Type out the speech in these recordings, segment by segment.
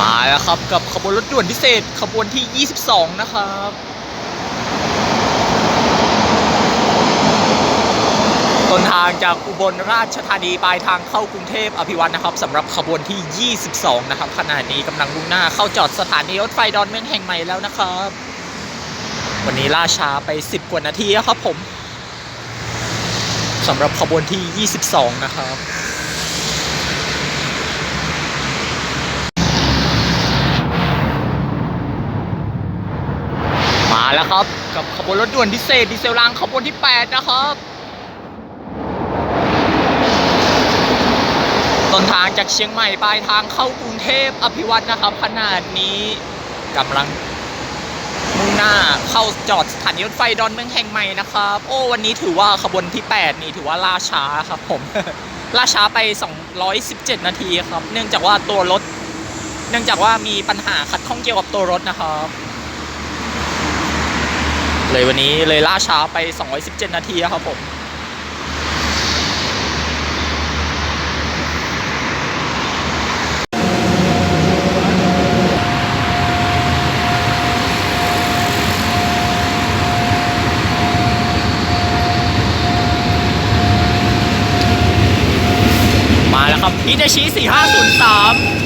มาแล้วครับกับขบวนรถด่วนพิเศษขบวนที่ 22 นะครับต้นทางจากอุบลราชธานีปลายทางเข้ากรุงเทพอภิวัตนะครับสำหรับขบวนที่ 22 นะครับขณะนี้กำลังมุ่งหน้าเข้าจอดสถานีรถไฟดอนเมืองแห่งใหม่แล้วนะครับ วันนี้ล่าช้าไป 10 กว่านาทีครับผมสำหรับขบวนที่ 22 นะครับ แล้วครับ กับขบวนรถด่วนพิเศษดีเซลรางขบวนที่ 8 นะครับ ต้นทางจากเชียงใหม่ปลายทางเข้ากรุงเทพอภิวัตนะครับ ขนาดนี้กำลังมุ่งหน้าเข้าจอดสถานีรถไฟดอนเมืองแห่งใหม่นะครับ โอ้วันนี้ถือว่าขบวนที่ 8 นี่ถือว่าล่าช้าครับผม ล่าช้าไป 217 นาทีครับ เนื่องจากว่าตัวรถ เนื่องจากว่ามีปัญหาขัดข้องเกี่ยวกับตัวรถนะครับ เลยวันนี้เลยล่าช้าไป 217 นาทีครับผมมาแล้วครับฮิตาชิ4503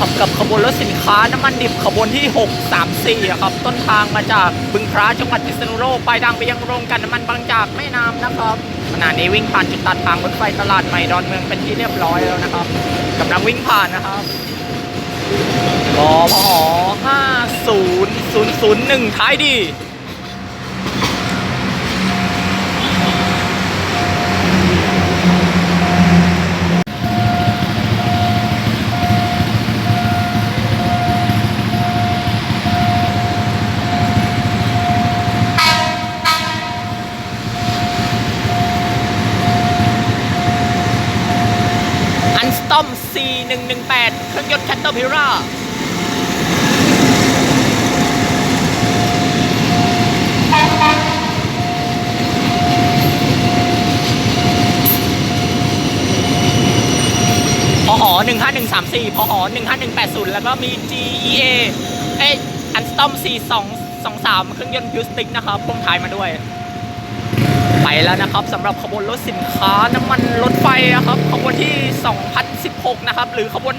ครับกับขบวนรถสินค้าน้ำมันดิบขบวนที่ 634ครับ ต้นทางมาจากบึงพระจังหวัดพิษณุโลกปลายทางไปยังโรงกันน้ำมันบางจากแม่น้ำนะครับขณะนี้วิ่งผ่านจุดตัดทางรถไฟตลาดใหม่ดอนเมืองเป็นที่เรียบร้อยแล้วนะครับกำลังวิ่งผ่านนะครับกพ50001 ท้ายดี 4118 เครื่องยนต์แคตเตอร์พิร่าพอหอ15134 พอหอ15180 แล้วก็มี GEA เอ้ยอันสตอม4223 เครื่องยนต์พิวสติกนะครับพ่วงท้ายมาด้วย ไปแล้วนะครับสำหรับขบวนรถสินค้าน้ำมันรถไฟนะครับขบวนที่ 2016 นะครับ หรือขบวน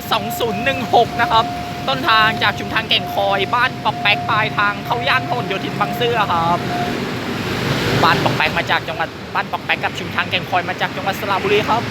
2016 นะครับ ต้นทางจากชุมทางแก่งคอย บ้านปอกแป๊กปลายทางเข้าย่านพหลโยธินบางซื่อครับบ้านปอกแป๊กมาจากจังหวัดบ้านปอกแป๊กกับชุมทางแก่งคอยมาจากจังหวัดสระบุรีครับ